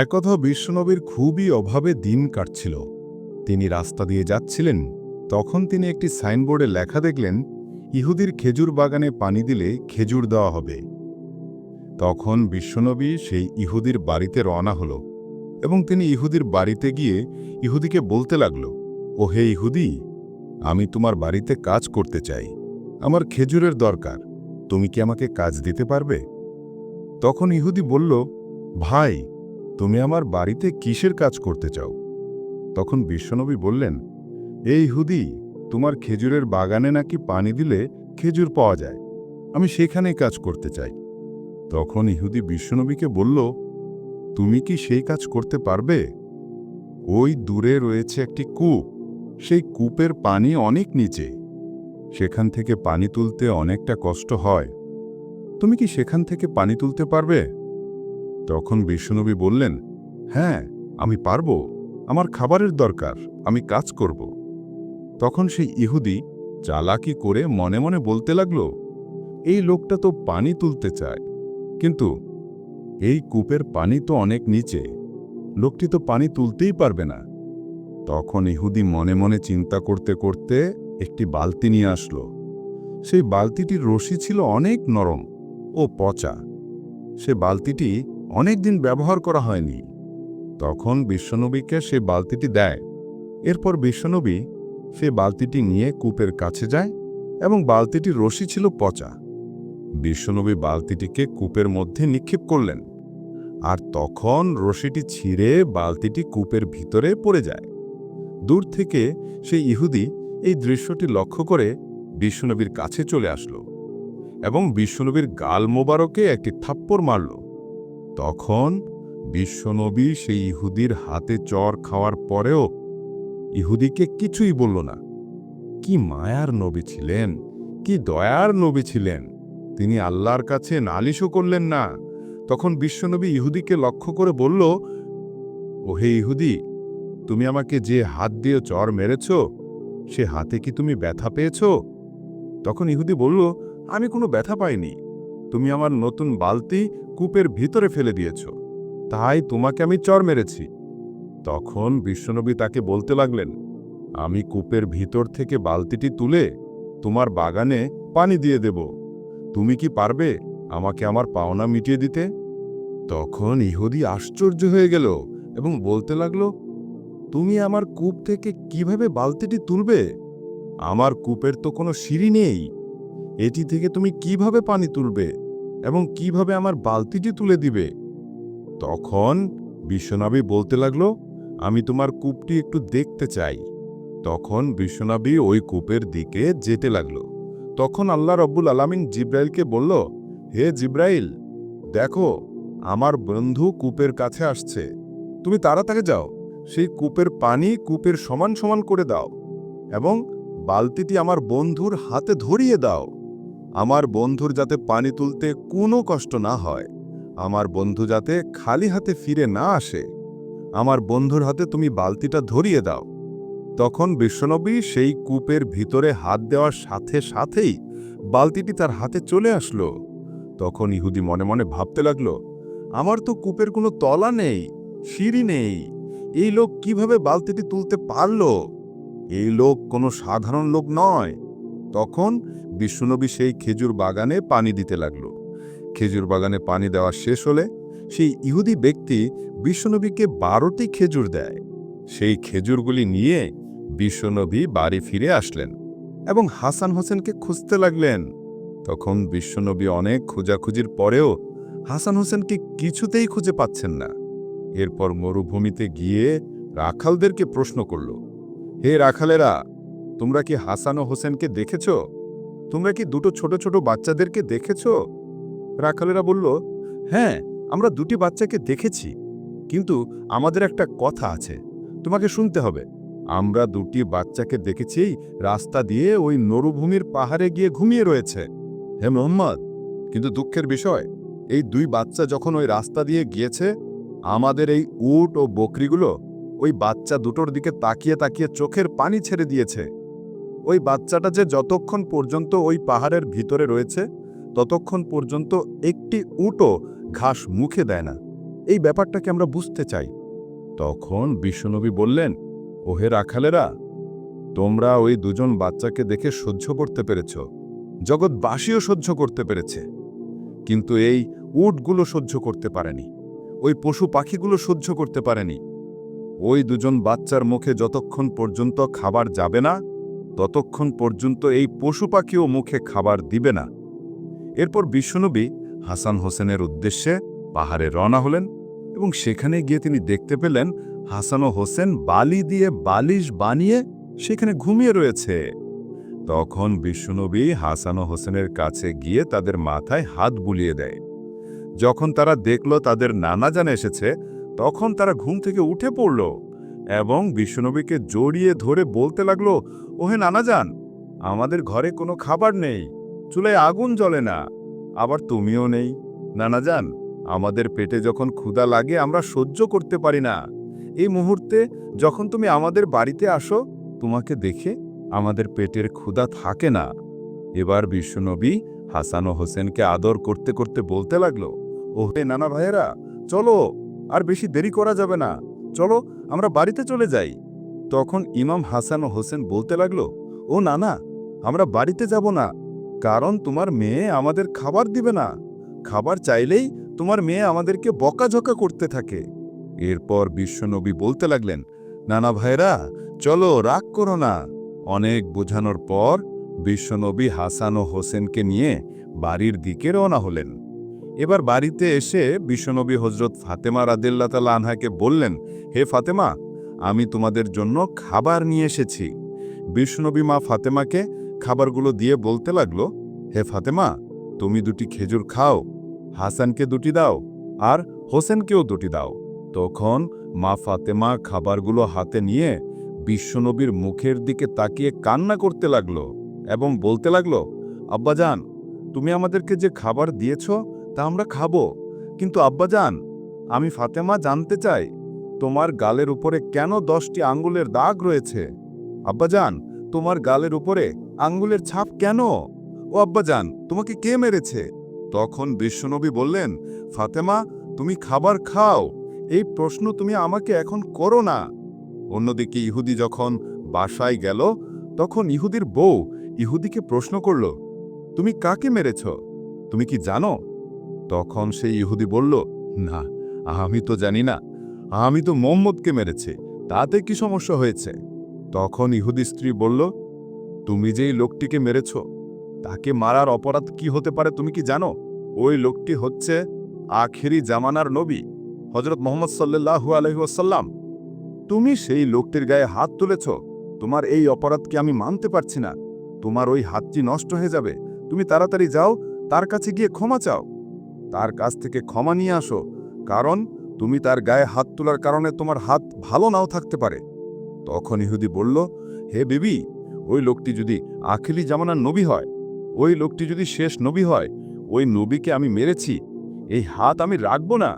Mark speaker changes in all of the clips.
Speaker 1: একথা বিশ্বনবীর খুবই অভাবে দিন কাটছিল। তিনি রাস্তা দিয়ে যাচ্ছিলেন, তখন তিনি একটি সাইনবোর্ডে লেখা দেখলেন, ইহুদির খেজুর বাগানে পানি দিলে খেজুর দেওয়া হবে। তখন বিশ্বনবী সেই ইহুদির বাড়িতে রওনা হল এবং তিনি ইহুদির বাড়িতে গিয়ে ইহুদিকে বলতে লাগল, ও হে ইহুদি, আমি তোমার বাড়িতে কাজ করতে চাই। আমার খেজুরের দরকার, তুমি কি আমাকে কাজ দিতে পারবে? তখন ইহুদি বলল, ভাই তুমি আমার বাড়িতে কিসের কাজ করতে চাও? তখন বিশ্বনবী বললেন এই হুদি তোমার খেজুরের বাগানে নাকি পানি দিলে খেজুর পাওয়া যায়? আমি সেখানেই কাজ করতে চাই। তখন ইহুদি বিশ্বনবীকে বলল, তুমি কি সেই কাজ করতে পারবে? ওই দূরে রয়েছে একটি কূপ। সেই কূপের পানি অনেক নিচে। সেখান থেকে পানি তুলতে অনেকটা কষ্ট হয়। তুমি কি সেখান থেকে পানি তুলতে পারবে? তখন বিশ্বনবী বললেন হ্যাঁ আমি পারব। আমার খাবারের দরকার। আমি কাজ করব। তখন সেই ইহুদি চালাকি করে মনে মনে বলতে লাগল, এই লোকটা তো পানি তুলতে চায়। কিন্তু এই কূপের পানি তো অনেক নিচে। লোকটি তো পানি তুলতেই পারবে না। তখন ইহুদি মনে মনে চিন্তা করতে করতে একটি বালতি নিয়ে আসলো। সেই বালতিটির রশি ছিল অনেক নরম ও পচা। সে বালতিটি অনেক দিন ব্যবহার করা হয়নি। তখন বিশ্বনবীকে সে বালতিটি দেয়। এরপর বিশ্বনবী সে বালতিটি নিয়ে কূপের কাছে যায় এবং বালতিটির রশি ছিল পচা। বিশ্বনবী বালতিটিকে কূপের মধ্যে নিক্ষেপ করলেন আর তখন রশিটি ছিঁড়ে বালতিটি কূপের ভিতরে পড়ে যায়। দূর থেকে সেই ইহুদি এই দৃশ্যটি লক্ষ্য করে বিশ্বনবীর কাছে চলে আসলো এবং বিশ্বনবীর গাল মোবারকে একটি থাপ্পড় মারল। তখন বিশ্বনবী সেই ইহুদির হাতে চর খাওয়ার পরেও ইহুদিকে কিছুই বলল না। কি মায়ার নবী ছিলেন, কি দয়ার নবী ছিলেন। তিনি আল্লাহর কাছে নালিশও করলেন না। তখন বিশ্বনবী ইহুদিকে লক্ষ্য করে বলল ও হে ইহুদি, তুমি আমাকে যে হাত দিয়ে চর মেরেছ, সে হাতে কি তুমি ব্যথা পেয়েছ? তখন ইহুদি বলল, আমি কোনো ব্যথা পাইনি। তুমি আমার নতুন বালতি কূপের ভিতরে ফেলে দিয়েছ। তাই তোমাকে আমি চর মেরেছি। তখন বিশ্বনবী তাকে বলতে লাগলেন, আমি কূপের ভিতর থেকে বালতিটি তুলে তোমার বাগানে পানি দিয়ে দেব। তুমি কি পারবে আমাকে আমার পাওনা মিটিয়ে দিতে? তখন ইহুদি আশ্চর্য হয়ে গেল এবং বলতে লাগল, তুমি আমার কূপ থেকে কীভাবে বালতিটি তুলবে? আমার কূপের তো কোনো সিঁড়ি নেই। এটি থেকে তুমি কীভাবে পানি তুলবে? এবং কীভাবে আমার বালতিটি তুলে দিবে? তখন বিশ্বনবী বলতে লাগল, আমি তোমার কূপটি একটু দেখতে চাই। তখন বিশ্বনবী ওই কূপের দিকে যেতে লাগল। তখন আল্লাহ রব্বুল আলামিন জিব্রাইলকে বলল, হে জিব্রাইল, দেখো, আমার বন্ধু কূপের কাছে আসছে। তুমি তাড়াতাড়ি যাও, সেই কূপের পানি কূপের সমান সমান করে দাও এবং বালতিটি আমার বন্ধুর হাতে ধরিয়ে দাও। আমার বন্ধুর যাতে পানি তুলতে কোনো কষ্ট না হয়, আমার বন্ধু যাতে খালি হাতে ফিরে না আসে, আমার বন্ধুর হাতে তুমি বালতিটা ধরিয়ে দাও। তখন বিশ্বনবী সেই কূপের ভিতরে হাত দেওয়ার সাথে সাথেই বালতিটি তার হাতে চলে আসলো। তখন ইহুদি মনে মনে ভাবতে লাগল, আমার তো কূপের কোনো তলা নেই, সিঁড়ি নেই, এই লোক কীভাবে বালতিটি তুলতে পারল? এই লোক কোনো সাধারণ লোক নয়। তখন বিশ্বনবী সেই খেজুর বাগানে পানি দিতে লাগল। খেজুর বাগানে পানি দেওয়া শেষ হলে সেই ইহুদি ব্যক্তি বিশ্বনবীকে বারোটি খেজুর দেয়। সেই খেজুরগুলি নিয়ে বিশ্বনবী বাড়ি ফিরে আসলেন এবং হাসান হোসেনকে খুঁজতে লাগলেন। তখন বিশ্বনবী অনেক খোঁজাখুঁজির পরেও হাসান হোসেনকে কিছুতেই খুঁজে পাচ্ছেন না। এরপর মরুভূমিতে গিয়ে রাখালদেরকে প্রশ্ন করল, হে রাখালেরা, তোমরা কি হাসান ও হোসেনকে দেখেছ? তোমরা কি দুটো ছোট ছোট বাচ্চাদেরকে দেখেছ? রাখালেরা বলল হ্যাঁ আমরা দুটি বাচ্চাকে দেখেছি, কিন্তু আমাদের একটা কথা আছে, তোমাকে শুনতে হবে। আমরা দুটি বাচ্চাকে দেখেছি রাস্তা দিয়ে ওই নরুভূমির পাহাড়ে গিয়ে ঘুমিয়ে রয়েছে। হে মোহাম্মদ, কিন্তু দুঃখের বিষয়, এই দুই বাচ্চা যখন ওই রাস্তা দিয়ে গিয়েছে, আমাদের এই উট ও বকরিগুলো ওই বাচ্চা দুটোর দিকে তাকিয়ে তাকিয়ে চোখের পানি ছেড়ে দিয়েছে। ওই বাচ্চাটা যে যতক্ষণ পর্যন্ত ওই পাহাড়ের ভিতরে রয়েছে, ততক্ষণ পর্যন্ত একটি উটও ঘাস মুখে দেয় না। এই ব্যাপারটাকে আমরা বুঝতে চাই। তখন বিশ্বনবী বললেন, ওহে রাখালেরা, তোমরা ওই দুজন বাচ্চাকে দেখে সহ্য করতে পেরেছ। জগৎবাসীও সহ্য করতে পেরেছে। কিন্তু এই উটগুলো সহ্য করতে পারেনি। ওই পশু পাখিগুলো সহ্য করতে পারেনি। ওই দুজন বাচ্চার মুখে যতক্ষণ পর্যন্ত খাবার যাবে না ততক্ষণ পর্যন্ত এই পশু পাখিও মুখে খাবার দিবে না। এরপর বিশ্বনবী হাসান হোসেনের উদ্দেশ্যে পাহাড়ে রওনা হলেন এবং সেখানে গিয়ে তিনি দেখতে পেলেন হাসান ও হোসেন বালি দিয়ে বালিশ বানিয়ে সেখানে ঘুমিয়ে রয়েছে। তখন বিশ্বনবী হাসান ও হোসেনের কাছে গিয়ে তাদের মাথায় হাত বুলিয়ে দেয়। যখন তারা দেখল তাদের নানা জান এসেছে, তখন তারা ঘুম থেকে উঠে পড়ল এবং বিশ্বনবীকে জড়িয়ে ধরে বলতে লাগল ওহে নানা যান আমাদের ঘরে কোনো খাবার নেই, চুলায় আগুন জ্বলে না, আবার তুমিও নেই। নানা যান আমাদের পেটে যখন ক্ষুধা লাগে আমরা সহ্য করতে পারি না। এই মুহূর্তে যখন তুমি আমাদের বাড়িতে আসো, তোমাকে দেখে আমাদের পেটের ক্ষুধা থাকে না। এবার বিশ্বনবী হাসান ও হোসেনকে আদর করতে করতে বলতে লাগল, ওহে নানা ভাইয়েরা, চলো, আর বেশি দেরি করা যাবে না। চলো, আমরা বাড়িতে চলে যাই। তখন ইমাম হাসান ও হোসেন বলতে লাগল, ও নানা, আমরা বাড়িতে যাব না, কারণ তোমার মেয়ে আমাদের খাবার দিবে না। খাবার চাইলেই তোমার মেয়ে আমাদেরকে বকাঝকা করতে থাকে। এরপর বিশ্বনবী বলতে লাগলেন, নানা ভাইরা চলো রাগ করো না। অনেক বোঝানোর পর বিশ্বনবী হাসান ও হোসেনকে নিয়ে বাড়ির দিকে রওনা হলেন। এবার বাড়িতে এসে বিশ্বনবী হজরত ফাতেমা রাদিল্লা তালা আনহাকে বললেন, হে ফাতেমা আমি তোমাদের জন্য খাবার নিয়ে এসেছি। বিষ্ণবী মা ফাতেমাকে খাবারগুলো দিয়ে বলতে লাগল, হে ফাতেমা, তুমি দুটি খেজুর খাও, হাসানকে দুটি দাও আর হোসেনকেও দুটি দাও। তখন মা ফাতেমা খাবারগুলো হাতে নিয়ে বিশ্বনবীর মুখের দিকে তাকিয়ে কান্না করতে লাগল এবং বলতে লাগল, আব্বাজান, তুমি আমাদেরকে যে খাবার দিয়েছ তা আমরা খাব, কিন্তু আব্বাজান, আমি ফাতেমা জানতে চাই তোমার গালের উপরে কেন দশটি আঙ্গুলের দাগ রয়েছে? আব্বাজান, তোমার গালের উপরে আঙ্গুলের ছাপ কেন? ও আব্বাজান, তোমাকে কে মেরেছে? তখন বিশ্বনবী বললেন, ফাতেমা, তুমি খাবার খাও। এই প্রশ্ন তুমি আমাকে এখন করো না। অন্যদিকে ইহুদি যখন বাসায় গেল, তখন ইহুদির বউ ইহুদিকে প্রশ্ন করল, তুমি কাকে মেরেছ? তুমি কি জানো? তখন সেই ইহুদি বলল, না, আমি তো জানি না। আমি তো মোহাম্মদকে মেরেছি, তাতে কি সমস্যা হয়েছে? তখন ইহুদি স্ত্রী বলল, তুমি যেই লোকটিকে মেরেছ, তাকে মারার অপরাধ কি হতে পারে তুমি কি জানো? ওই লোকটি হচ্ছে আখেরি জামানার নবী হজরত মোহাম্মদ সাল্লাহু আলহিউসাল্লাম তুমি সেই লোকটির গায়ে হাত তুলেছ, তোমার এই অপরাধকে আমি মানতে পারছি না? তোমার ওই হাতটি নষ্ট হয়ে যাবে, তুমি তাড়াতাড়ি যাও, তার কাছে গিয়ে ক্ষমা চাও। তার কাছ থেকে ক্ষমা নিয়ে আসো, কারণ তুমি তার গায়ে হাত তোলার কারণে তোমার হাত ভালো নাও থাকতে পারে। তখন ইহুদি বলল, হে বিবি, ওই লোকটি যদি আখিলি জামানার নবী হয়, ওই লোকটি যদি শেষ নবী হয়, ওই নবীকে আমি মেরেছি, এই হাত আমি রাখব না,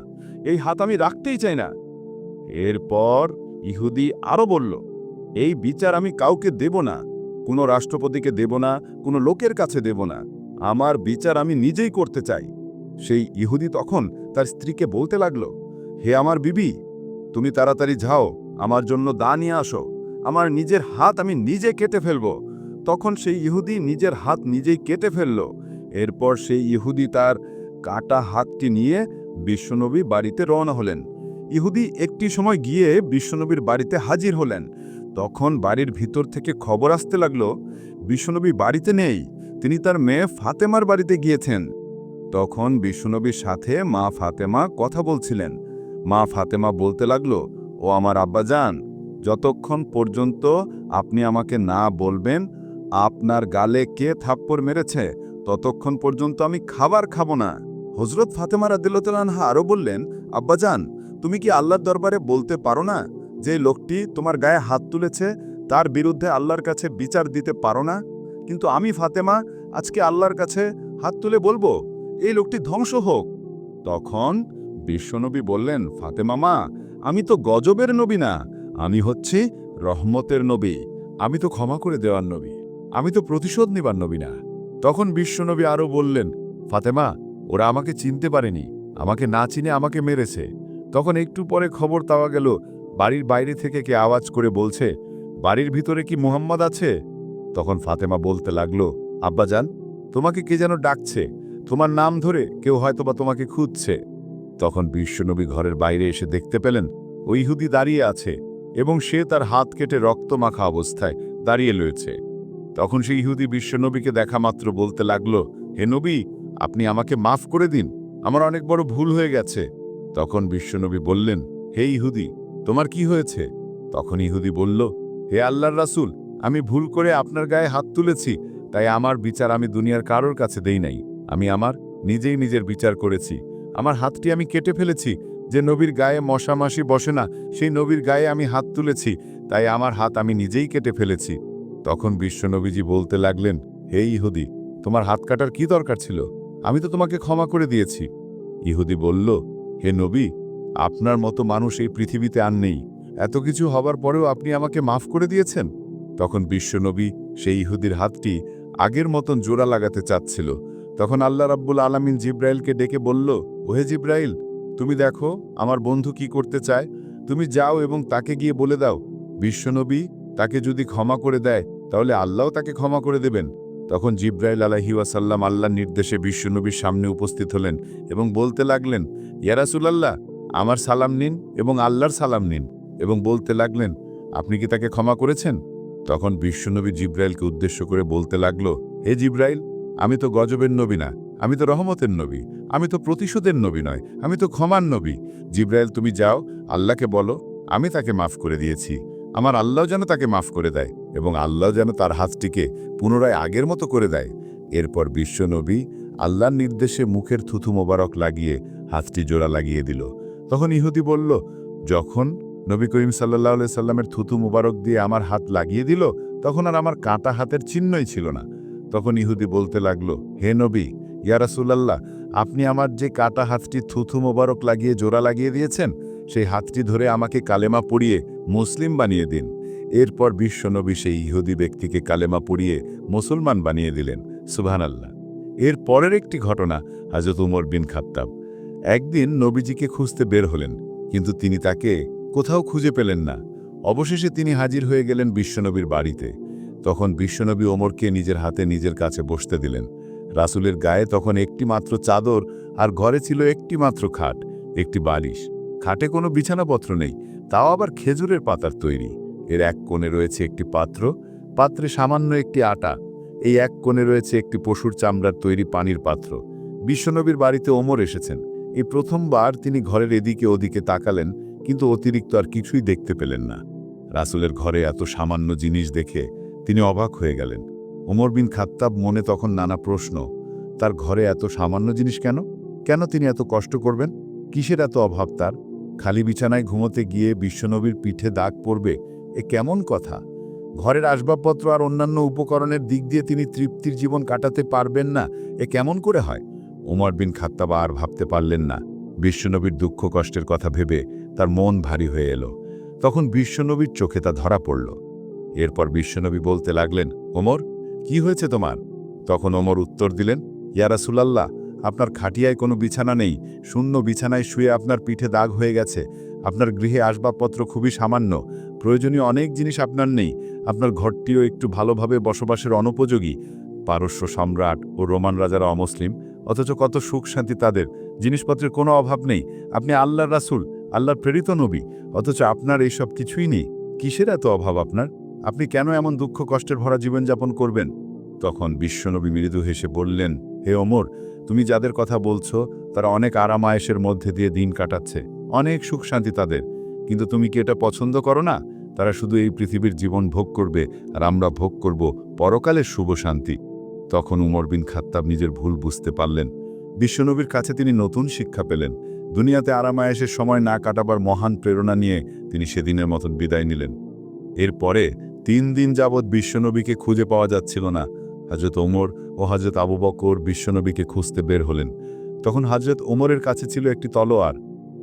Speaker 1: এই হাত আমি রাখতেই চাই না। এরপর ইহুদি আরও বলল, এই বিচার আমি কাউকে দেব না, কোনো রাষ্ট্রপতিকে দেব না, কোনো লোকের কাছে দেব না, আমার বিচার আমি নিজেই করতে চাই। সেই ইহুদি তখন তার স্ত্রীকে বলতে লাগল হে আমার বিবি, তুমি তাড়াতাড়ি যাও, আমার জন্য দা নিয়ে আসো। আমার নিজের হাত আমি নিজে কেটে ফেলব। তখন সেই ইহুদি নিজের হাত নিজেই কেটে ফেলল। এরপর সেই ইহুদি তার কাটা হাতটি নিয়ে বিশ্বনবী বাড়িতে রওনা হলেন। ইহুদি একটি সময় গিয়ে বিশ্বনবীর বাড়িতে হাজির হলেন। তখন বাড়ির ভিতর থেকে খবর আসতে লাগল, বিশ্বনবী বাড়িতে নেই, তিনি তার মেয়ে ফাতেমার বাড়িতে গিয়েছেন। তখন বিশ্বনবীর সাথে মা ফাতেমা কথা বলছিলেন। মা ফাতেমা বলতে লাগল, ও আমার আব্বাজান, যতক্ষণ পর্যন্ত আপনি আমাকে না বলবেন, আপনার গালে কে থাপ্পড় মেরেছে, ততক্ষণ পর্যন্ত আমি খাবার খাব না। হজরত ফাতেমা রাদিল্লাহা আরও বললেন, আব্বাজান, তুমি কি আল্লাহর দরবারে বলতে পারো না যে লোকটি তোমার গায়ে হাত তুলেছে, তার বিরুদ্ধে আল্লাহর কাছে বিচার দিতে পারো না? কিন্তু আমি ফাতেমা, আজকে আল্লাহর কাছে হাত তুলে বলব, এই লোকটি ধ্বংস হোক। তখন বিশ্বনবী বললেন, ফাতেমা মা, আমি তো গজবের নবী না, আমি হচ্ছি রহমতের নবী, আমি তো ক্ষমা করে দেওয়ার নবী, আমি তো প্রতিশোধ নেবার নবী না। তখন বিশ্বনবী আরও বললেন, ফাতেমা, ওরা আমাকে চিনতে পারেনি, আমাকে না চিনে আমাকে মেরেছে। তখন একটু পরে খবর পাওয়া গেল, বাড়ির বাইরে থেকে কে আওয়াজ করে বলছে, বাড়ির ভিতরে কি মুহাম্মদ আছে? তখন ফাতেমা বলতে লাগল, আব্বাজান, তোমাকে কে যেন ডাকছে? তোমার নাম ধরে কেউ হয়তোবা তোমাকে খুঁজছে। তখন বিশ্বনবী ঘরের বাইরে এসে দেখতে পেলেন ওই ইহুদি দাঁড়িয়ে আছে এবং সে তার হাত কেটে রক্ত মাখা অবস্থায় দাঁড়িয়ে রয়েছে। তখন সেই ইহুদি বিশ্বনবীকে দেখা মাত্র বলতে লাগল, হে নবী, আপনি আমাকে মাফ করে দিন, আমার অনেক বড় ভুল হয়ে গেছে। তখন বিশ্বনবী বললেন, হে ইহুদি, তোমার কি হয়েছে? তখন ইহুদি বলল, হে আল্লাহর রাসূল, আমি ভুল করে আপনার গায়ে হাত তুলেছি, তাই আমার বিচার আমি দুনিয়ার কারোর কাছে দেই নাই, আমি আমার নিজেই নিজের বিচার করেছি। আমার হাতটি আমি কেটে ফেলেছি যে নবীর গায়ে মশামাসি বসে না, সেই নবীর গায়ে আমি হাত তুলেছি, তাই আমার হাত আমি নিজেই কেটে ফেলেছি। তখন বিশ্বনবীজি বলতে লাগলেন, হে ইহুদি, তোমার হাত কাটার কি দরকার ছিল? আমি তো তোমাকে ক্ষমা করে দিয়েছি। ইহুদি বলল, হে নবী, আপনার মতো মানুষ এই পৃথিবীতে আর নেই। এত কিছু হবার পরেও আপনি আমাকে মাফ করে দিয়েছেন? তখন বিশ্বনবী সেই ইহুদির হাতটি আগের মতন জোড়া লাগাতে চাচ্ছিল। তখন আল্লাহ রাব্বুল আলামিন জিব্রাইলকে ডেকে বলল, ওহে জিব্রাইল, তুমি দেখো আমার বন্ধু কি করতে চায়। তুমি যাও এবং তাকে গিয়ে বলে দাও, বিশ্বনবী তাকে যদি ক্ষমা করে দেয়, তাহলে আল্লাহও তাকে ক্ষমা করে দেবেন। তখন জিব্রাইল আলাহি ওয়াসাল্লাম আল্লাহর নির্দেশে বিশ্বনবীর সামনে উপস্থিত হলেন এবং বলতে লাগলেন ইয়ারাসুলাল্লাহ আমার সালাম নিন এবং আল্লাহর সালাম নিন। এবং বলতে লাগলেন, আপনি কি তাকে ক্ষমা করেছেন? তখন বিশ্বনবী জিব্রাইলকে উদ্দেশ্য করে বলতে লাগল, হে জিব্রাইল আমি তো গজবের নবী না, আমি তো রহমতের নবী, আমি তো প্রতিশোধের নবী নয়, আমি তো ক্ষমার নবী। জিব্রাইল, তুমি যাও, আল্লাহকে বলো, আমি তাকে মাফ করে দিয়েছি। আমার আল্লাহ যেন তাকে মাফ করে দেয় এবং আল্লাহ যেন তার হাতটিকে পুনরায় আগের মতো করে দেয়। এরপর বিশ্বনবী আল্লাহর নির্দেশে মুখের থুথু মোবারক লাগিয়ে হাতটি জোড়া লাগিয়ে দিল। তখন ইহুদি বলল, যখন নবী করিম সাল্লাহ সাল্লামের থুথু মোবারক দিয়ে আমার হাত লাগিয়ে দিল, তখন আর আমার কাঁটা হাতের চিহ্নই ছিল না। তখন ইহুদি বলতে লাগল, হে নবী ইয়ারাসুল্লাহ আপনি আমার যে কাটা হাতটি থুথু মোবারক লাগিয়ে জোড়া লাগিয়ে দিয়েছেন, সেই হাতটি ধরে আমাকে কালেমা পড়িয়ে মুসলিম বানিয়ে দিন। এরপর বিশ্বনবী সেই ইহুদি ব্যক্তিকে কালেমা পড়িয়ে মুসলমান বানিয়ে দিলেন, সুবহানাল্লাহ। এর পরের একটি ঘটনা হাজরত উমর বিন খাত্তাব। একদিন নবীজিকে খুঁজতে বের হলেন, কিন্তু তিনি তাকে কোথাও খুঁজে পেলেন না। অবশেষে তিনি হাজির হয়ে গেলেন বিশ্বনবীর বাড়িতে। তখন বিশ্বনবী ওমরকে নিজের হাতে নিজের কাছে বসতে দিলেন। রাসুলের গায়ে তখন একটি মাত্র চাদর আর ঘরে ছিল একটি মাত্র খাট, একটি বালিশ। খাটে কোনো বিছানাপত্র নেই, তাও আবার খেজুরের পাতার তৈরি। এর এক কোণে রয়েছে একটি পাত্র, পাত্রে সামান্য একটি আটা। এই এক কোণে রয়েছে একটি পশুর চামড়ার তৈরি পানির পাত্র। বিশ্বনবীর বাড়িতে ওমর এসেছেন। এই প্রথমবার তিনি ঘরের এদিকে ওদিকে তাকালেন, কিন্তু অতিরিক্ত আর কিছুই দেখতে পেলেন না। রাসুলের ঘরে এত সামান্য জিনিস দেখে তিনি অবাক হয়ে গেলেন। ওমর বিন খাত্তাব মনে তখন নানা প্রশ্ন, তার ঘরে এত সামান্য জিনিস কেন? কেন তিনি এত কষ্ট করবেন? কিসের এত অভাব তার? খালি বিছানায় ঘুমোতে গিয়ে বিশ্বনবীর পিঠে দাগ পড়বে, এ কেমন কথা? ঘরের আসবাবপত্র আর অন্যান্য উপকরণের দিক দিয়ে তিনি তৃপ্তির জীবন কাটাতে পারবেন না, এ কেমন করে হয়? ওমর বিন খাত্তাব আর ভাবতে পারলেন না। বিশ্বনবীর দুঃখ কষ্টের কথা ভেবে তার মন ভারী হয়ে এলো। তখন বিশ্বনবীর চোখে তা ধরা পড়ল। এরপর বিশ্বনবী বলতে লাগলেন, ওমর, কি হয়েছে তোমার? তখন ওমর উত্তর দিলেন ইয়ারাসুলাল্লাহ আপনার খাটিয়ায় কোনো বিছানা নেই। শূন্য বিছানায় শুয়ে আপনার পিঠে দাগ হয়ে গেছে। আপনার গৃহে আসবাবপত্র খুবই সামান্য। প্রয়োজনীয় অনেক জিনিস আপনার নেই। আপনার ঘরটিও একটু ভালোভাবে বসবাসের অনুপযোগী। পারস্য সম্রাট ও রোমান রাজারা অমুসলিম, অথচ কত সুখ শান্তি তাদের। জিনিসপত্রের কোনো অভাব নেই। আপনি আল্লাহর রাসুল, আল্লাহর প্রেরিত নবী, অথচ আপনার এইসব কিছুই নেই। কিসের এত অভাব আপনার? আপনি কেন এমন দুঃখ কষ্টের ভরা জীবনযাপন করবেন? তখন বিশ্বনবী মৃদু হেসে বললেন, হে ওমর, তুমি যাদের কথা বলছো, তারা অনেক আরামায়েশের মধ্যে দিয়ে দিন কাটাচ্ছে। অনেক সুখ শান্তি তাদের। কিন্তু তুমি কি এটা পছন্দ করো না? তারা শুধু এই পৃথিবীর জীবন ভোগ করবে, আর আমরা ভোগ করব পরকালের শুভ শান্তি। তখন উমর বিন খাত্তাব নিজের ভুল বুঝতে পারলেন। বিশ্বনবীর কাছে তিনি নতুন শিক্ষা পেলেন। দুনিয়াতে আরামায়েশের সময় না কাটাবার মহান প্রেরণা নিয়ে তিনি সেদিনের মতন বিদায় নিলেন। এরপরে তিন দিন যাবৎ বিশ্বনবীকে খুঁজে পাওয়া যাচ্ছিল না। হজরত ওমর ও হজরত আবু বকর বিশ্বনবীকে খুঁজতে বের হলেন। তখন হজরত ওমরের কাছে ছিল একটি তলোয়ার।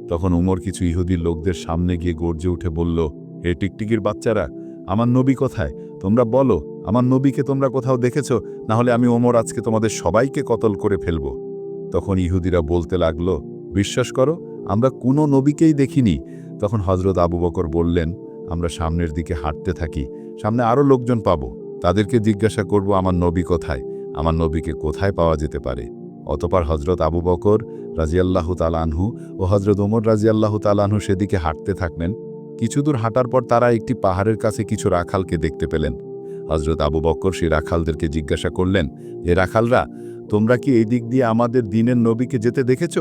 Speaker 1: তখন ওমর কিছু ইহুদির লোকদের সামনে গিয়ে গর্জে উঠে বলল, হে টিকটিকির বাচ্চারা, আমার নবী কোথায়? তোমরা বলো, আমার নবীকে তোমরা কোথাও দেখেছ? না হলে আমি ওমর আজকে তোমাদের সবাইকে কতল করে ফেলব। তখন ইহুদিরা বলতে লাগল, বিশ্বাস করো, আমরা কোনো নবীকেই দেখিনি। তখন হজরত আবু বকর বললেন, আমরা সামনের দিকে হাঁটতে থাকি। সামনে আরও লোকজন পাবো। তাদেরকে জিজ্ঞাসা করব, আমার নবী কোথায়? আমার নবীকে কোথায় পাওয়া যেতে পারে? অতপর হজরত আবু বকর রাজিয়াল্লাহ তালানহু ও হজরত ওমর রাজিয়াল্লাহ তালানহু সেদিকে হাঁটতে থাকলেন। কিছু দূর হাঁটার পর তারা একটি পাহাড়ের কাছে কিছু রাখালকে দেখতে পেলেন। হজরত আবু বকর সেই রাখালদেরকে জিজ্ঞাসা করলেন এ রাখালরা, তোমরা কি এই দিক দিয়ে আমাদের দিনের নবীকে যেতে দেখেছ?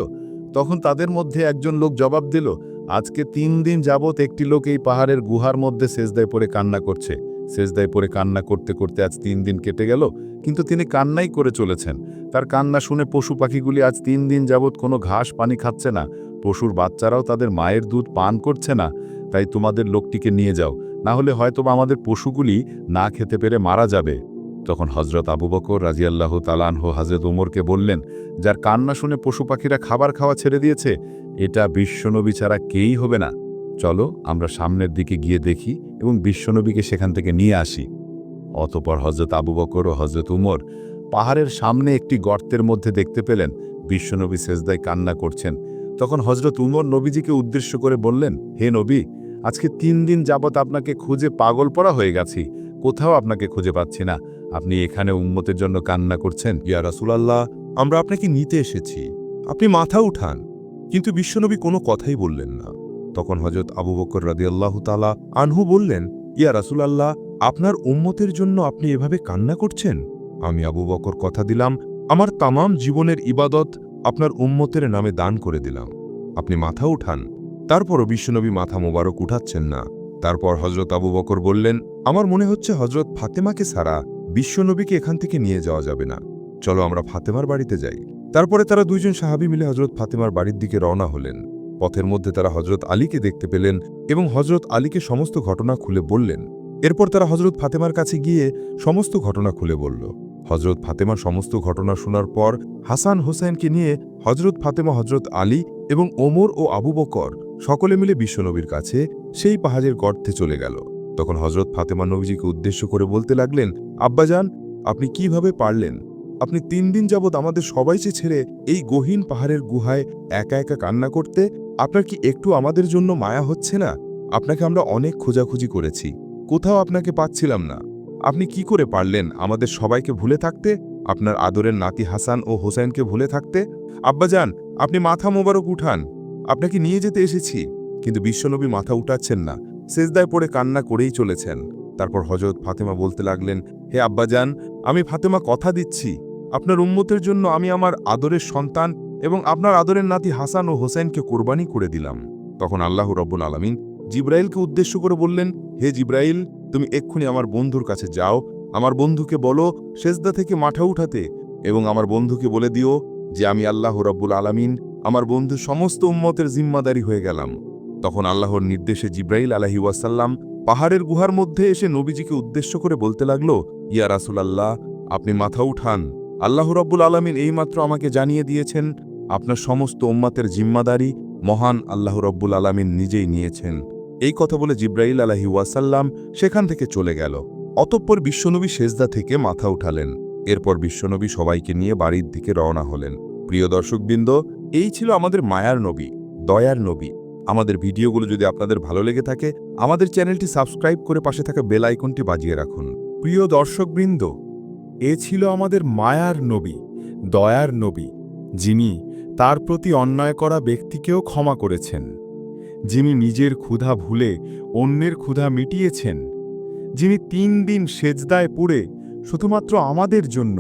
Speaker 1: তখন তাদের মধ্যে একজন লোক জবাব দিল, আজকে তিন দিন যাবৎ একটি লোক এই পাহাড়ের গুহার মধ্যে সেজদায় পড়ে কান্না করছে। সেজদায় পড়ে কান্না করতে করতে আজ তিন দিন কেটে গেল, কিন্তু তিনি কান্নাই করে চলেছেন। তার কান্না শুনে পশু পাখিগুলি আজ তিন দিন যাবৎ কোনো ঘাস পানি খাচ্ছে না। পশুর বাচ্চারাও তাদের মায়ের দুধ পান করছে না। তাই তোমাদের লোকটিকে নিয়ে যাও, না হলে হয়তো আমাদের পশুগুলি না খেতে পেরে মারা যাবে। তখন হজরত আবু বকর রাজিয়াল্লাহ তালানহ হাজরত ওমরকে বললেন, যার কান্না শুনে পশু পাখিরা খাবার খাওয়া ছেড়ে দিয়েছে, এটা বিশ্বনবী ছাড়া কেই হবে না? চলো আমরা সামনের দিকে গিয়ে দেখি এবং বিশ্বনবীকে সেখান থেকে নিয়ে আসি। অতপর হজরত আবু বকর ও হজরত উমর পাহাড়ের সামনে একটি গর্তের মধ্যে দেখতে পেলেন বিশ্বনবী সেজদায় কান্না করছেন। তখন হজরত উমর নবীজিকে উদ্দেশ্য করে বললেন, হে নবী, আজকে তিন দিন যাবৎ আপনাকে খুঁজে পাগল পড়া হয়ে গেছি। কোথাও আপনাকে খুঁজে পাচ্ছি না। আপনি এখানে উম্মতের জন্য কান্না করছেন।
Speaker 2: ইয়া রাসুলাল্লাহ, আমরা আপনাকে নিতে এসেছি। আপনি মাথা উঠান। কিন্তু বিশ্বনবী কোনো কথাই বললেন না। তখন হজরত আবু বকর রাদিয়াল্লাহু তালা আনহু বললেন, ইয়া রাসুলাল্লাহ, আপনার উম্মতের জন্য আপনি এভাবে কান্না করছেন? আমি আবু বকর কথা দিলাম, আমার তামাম জীবনের ইবাদত আপনার উম্মতের নামে দান করে দিলাম। আপনি মাথা উঠান, তারপরও বিশ্বনবী মাথা মোবারক উঠাচ্ছেন না। তারপর হজরত আবু বকর বললেন, আমার মনে হচ্ছে হজরত ফাতেমাকে সারা বিশ্বনবীকে এখান থেকে নিয়ে যাওয়া যাবে না। চলো আমরা ফাতেমার বাড়িতে যাই। তারপরে তারা দুইজন সাহাবি মিলে হজরত ফাতেমার বাড়ির দিকে রওনা হলেন। পথের মধ্যে তারা হজরত আলীকে দেখতে পেলেন এবং হজরত আলীকে সমস্ত ঘটনা খুলে বললেন। এরপর তারা হজরত ফাতেমার কাছে গিয়ে সমস্ত ঘটনা খুলে বলল। হজরত ফাতেমার সমস্ত ঘটনা শোনার পর হাসান হোসেনকে নিয়ে হজরত ফাতেমা হজরত আলী এবং ওমর ও আবু বকর সকলে মিলে বিশ্বনবীর কাছে সেই পাহাড়ের গর্তে চলে গেল। তখন হজরত ফাতেমা নবীজিকে উদ্দেশ্য করে বলতে লাগলেন, আব্বাজান, আপনি কীভাবে পারলেন? আপনি তিন দিন যাবৎ আমাদের সবাইকে ছেড়ে এই গহীন পাহাড়ের গুহায় একা একা কান্না করতে আপনার কি একটু আমাদের জন্য মায়া হচ্ছে না? আপনাকে আমরা অনেক খোঁজাখুঁজি করেছি। কোথাও আপনাকে পাচ্ছিলাম না। আপনি কি করে পারলেন আমাদের সবাইকে ভুলে থাকতে? আপনার আদরের নাতি হাসান ও হোসেনকে ভুলে থাকতে? আব্বাজান আপনি মাথা মোবারক উঠান। আপনাকে নিয়ে যেতে এসেছি। কিন্তু বিশ্বনবী মাথা উঠাচ্ছেন না। সেজদায় পড়ে কান্না করেই চলেছেন। তারপর হজরত ফাতেমা বলতে লাগলেন, হে আব্বাজান আমি ফাতেমা কথা দিচ্ছি। আপনার উম্মতের জন্য আমি আমার আদরের সন্তান এবং আপনার আদরের নাতি হাসান ও হোসেনকে কোরবানি করে দিলাম। তখন আল্লাহ রব্বুল আলমিন জিব্রাইলকে উদ্দেশ্য করে বললেন, হে জিব্রাইল, তুমি এক্ষুনি আমার বন্ধুর কাছে যাও। আমার বন্ধুকে বলো সেজদা থেকে মাঠা উঠাতে এবং আমার বন্ধুকে বলে দিও যে আমি আল্লাহ রব্বুল আলমিন আমার বন্ধু সমস্ত উম্মতের জিম্মাদারি হয়ে গেলাম। তখন আল্লাহর নির্দেশে জিব্রাইল আলাহি ওয়াসাল্লাম পাহাড়ের গুহার মধ্যে এসে নবীজিকে উদ্দেশ্য করে বলতে লাগল, ইয়া রাসুল আল্লাহ আপনি মাথা উঠান। আল্লাহ রব্বুল আলমিন এইমাত্র আমাকে জানিয়ে দিয়েছেন আপনার সমস্ত উম্মাতের জিম্মাদারি মহান আল্লাহ রব্বুল আলমিন নিজেই নিয়েছেন। এই কথা বলে জিব্রাইল আলাহি ওয়াসাল্লাম সেখান থেকে চলে গেল। অতঃপর বিশ্বনবী সেজদা থেকে মাথা উঠালেন। এরপর বিশ্বনবী সবাইকে নিয়ে বাড়ির দিকে রওনা হলেন। প্রিয় দর্শকবৃন্দ, এই ছিল আমাদের মায়ার নবী, দয়ার নবী। আমাদের ভিডিওগুলো যদি আপনাদের ভালো লেগে থাকে, আমাদের চ্যানেলটি সাবস্ক্রাইব করে পাশে থাকা বেল আইকনটি বাজিয়ে রাখুন। প্রিয় দর্শকবৃন্দ, এ ছিল আমাদের মায়ার নবী, দয়ার নবী, যিনি তার প্রতি অন্যায় করা ব্যক্তিকেও ক্ষমা করেছেন। যিনি নিজের ক্ষুধা ভুলে অন্যের ক্ষুধা মিটিয়েছেন, যিনি তিন দিন সেজদায় পুড়ে শুধুমাত্র আমাদের জন্য,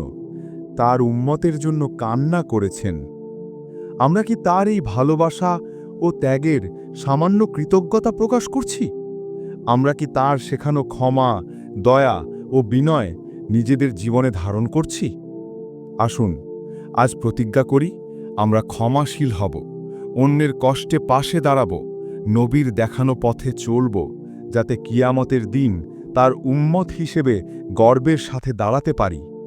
Speaker 2: তার উম্মতের জন্য কান্না করেছেন। আমরা কি তার এই ভালোবাসা ও ত্যাগের সামান্য কৃতজ্ঞতা প্রকাশ করছি? আমরা কি তার শেখানো ক্ষমা, দয়া ও বিনয় নিজেদের জীবনে ধারণ করছি? আসুন, আজ প্রতিজ্ঞা করি আমরা ক্ষমাশীল হব, অন্যের কষ্টে পাশে দাঁড়াব, নবীর দেখানো পথে চলব, যাতে কিয়ামতের দিন তার উম্মত হিসেবে গর্বের সাথে দাঁড়াতে পারি।